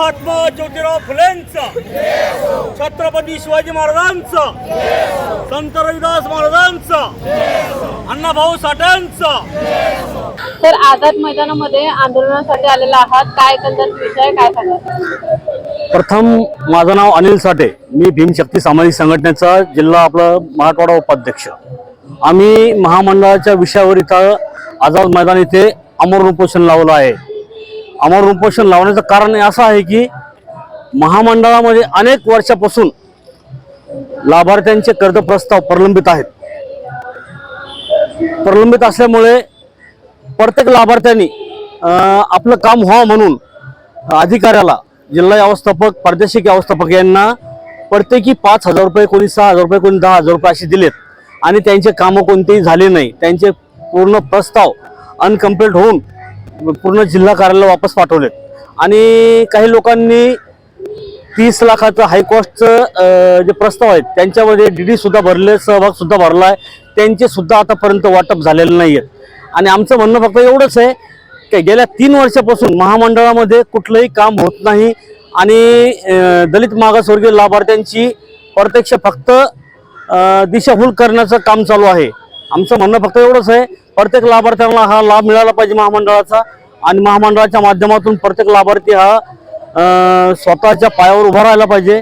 महात्मा ज्योतिराव फुलेंचा. छत्रपती शिवाजी महाराजांचा. संत रविदास महाराजांचा. अण्णाभाऊ साठ्यांचा तर आझाद मैदानामध्ये आंदोलनासाठी आलेला आहात. काय एकंदरीत विषय काय सांगा प्रथम माझं नाव अनिल साठे. मी भीमशक्ती सामाजिक संघटनेचा जिल्हा आपला मराठवाडा उपाध्यक्ष. आम्ही महामंडळाच्या विषयावर इथं आझाद मैदान इथे अमर उपोषण लावलं आहे. अमर उपोषण लावण्याचं कारण असं आहे की महामंडळामध्ये अनेक वर्षापासून लाभार्थ्यांचे कर्ज प्रस्ताव प्रलंबित आहेत. प्रलंबित असल्यामुळे प्रत्येक लाभार्थ्यांनी आपलं काम व्हावं म्हणून अधिकाऱ्याला जिल्हा व्यवस्थापक प्रादेशिक व्यवस्थापक यांना प्रत्येकी पाच हजार रुपये कोणी सहा हजार रुपये कोणी दहा हजार रुपये असे दिलेत. आणि त्यांचे कामं कोणतेही झाले नाही. त्यांचे पूर्ण प्रस्ताव अनकम्प्लीट होऊन पूर्ण जिल्हा कार्यालय वापस पाठवलेत. आणि काही लोकांनी तीस लाखाचं हायकॉस्टचं जे प्रस्ताव आहेत त्यांच्यामध्ये डी डी सुद्धा भरले सहभाग सुद्धा भरला आहे. त्यांचे सुद्धा आतापर्यंत वाटप झालेलं नाही आहेत आणि आमचं म्हणणं फक्त एवढंच आहे की गेल्या तीन वर्षापासून महामंडळामध्ये कुठलंही काम होत नाही. आणि दलित मागासवर्गीय लाभार्थ्यांची प्रत्यक्ष फक्त दिशाभूल करण्याचं काम चालू आहे. आमचं म्हणणं फक्त एवढंच आहे प्रत्येक लाभार्थ्यांना हा लाभ मिळाला पाहिजे महामंडळाचा. आणि महामंडळाच्या माध्यमातून प्रत्येक लाभार्थी हा स्वतःच्या पायावर उभा राहायला पाहिजे.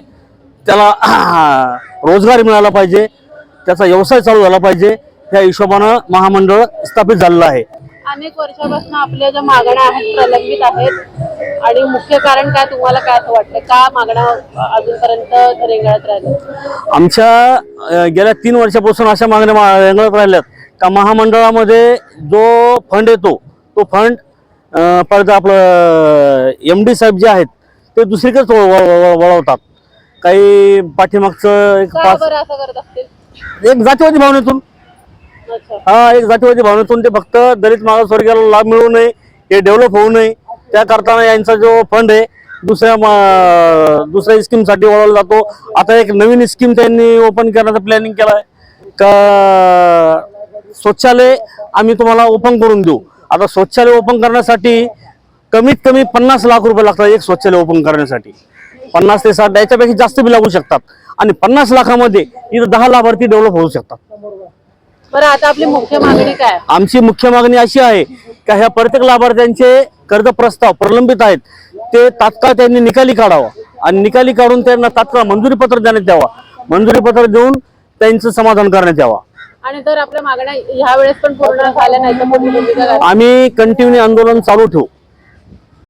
त्याला रोजगार मिळाला पाहिजे. त्याचा व्यवसाय चालू झाला पाहिजे. या हिशोबानं महामंडळ स्थापित झालेलं आहे. अनेक वर्षापासून आपल्या ज्या मागण्या आहेत प्रलंबित आहेत आणि मुख्य कारण काय तुम्हाला काय असं वाटतं? का मागण्या अजूनपर्यंत रेंगाळत राहिल्या? आमच्या गेल्या तीन वर्षापासून अशा मागण्या रेंगाळत राहिल्यात. का महामंडळामध्ये जो फंड येतो तो फंड परत आपलं एम डी साहेब जे आहेत ते दुसरीकडेच वळ- वळ- वळ- वळवतात. काही पाठीमागचं एक का पाच बरं असं करत असतील? एक जातीवादी भावनेतून. अच्छा. हा एक जातीवादी भावनेतून ते फक्त दलित मागासवर्गीयाला लाभ मिळू नये हे डेव्हलप होऊ नये. त्या करताना यांचा जो फंड आहे दुसऱ्या म- दुसऱ्या स्कीमसाठी वळवला जातो. आता एक नवीन स्कीम त्यांनी ओपन करण्याचं प्लॅनिंग केलं आहे का शौचालय आम्ही तुम्हाला ओपन करून देऊ. आता शौचालय ओपन करण्यासाठी कमीत कमी पन्नास लाख रुपये लागतात एक शौचालय ओपन करण्यासाठी. पन्नास ते साठ याच्यापेक्षा जास्त बी लागू शकतात. आणि पन्नास लाखामध्ये इथं दहा लाभार्थी डेव्हलप होऊ शकतात. बरं आता आपली मुख्य मागणी काय? आमची मुख्य मागणी अशी आहे का ह्या प्रत्येक लाभार्थ्यांचे कर्ज प्रस्ताव प्रलंबित आहेत. ते तात्काळ त्यांनी निकाली काढावं. आणि निकाली काढून त्यांना तात्काळ मंजुरी पत्र देण्यात यावा मंजुरी पत्र देऊन त्यांचं समाधान करण्यात यावं. आणि जर आपल्या मागण्या ह्या वेळेस पण पूर्ण झाल्या नाही तर आम्ही कंटिन्यू आंदोलन चालू ठेवू.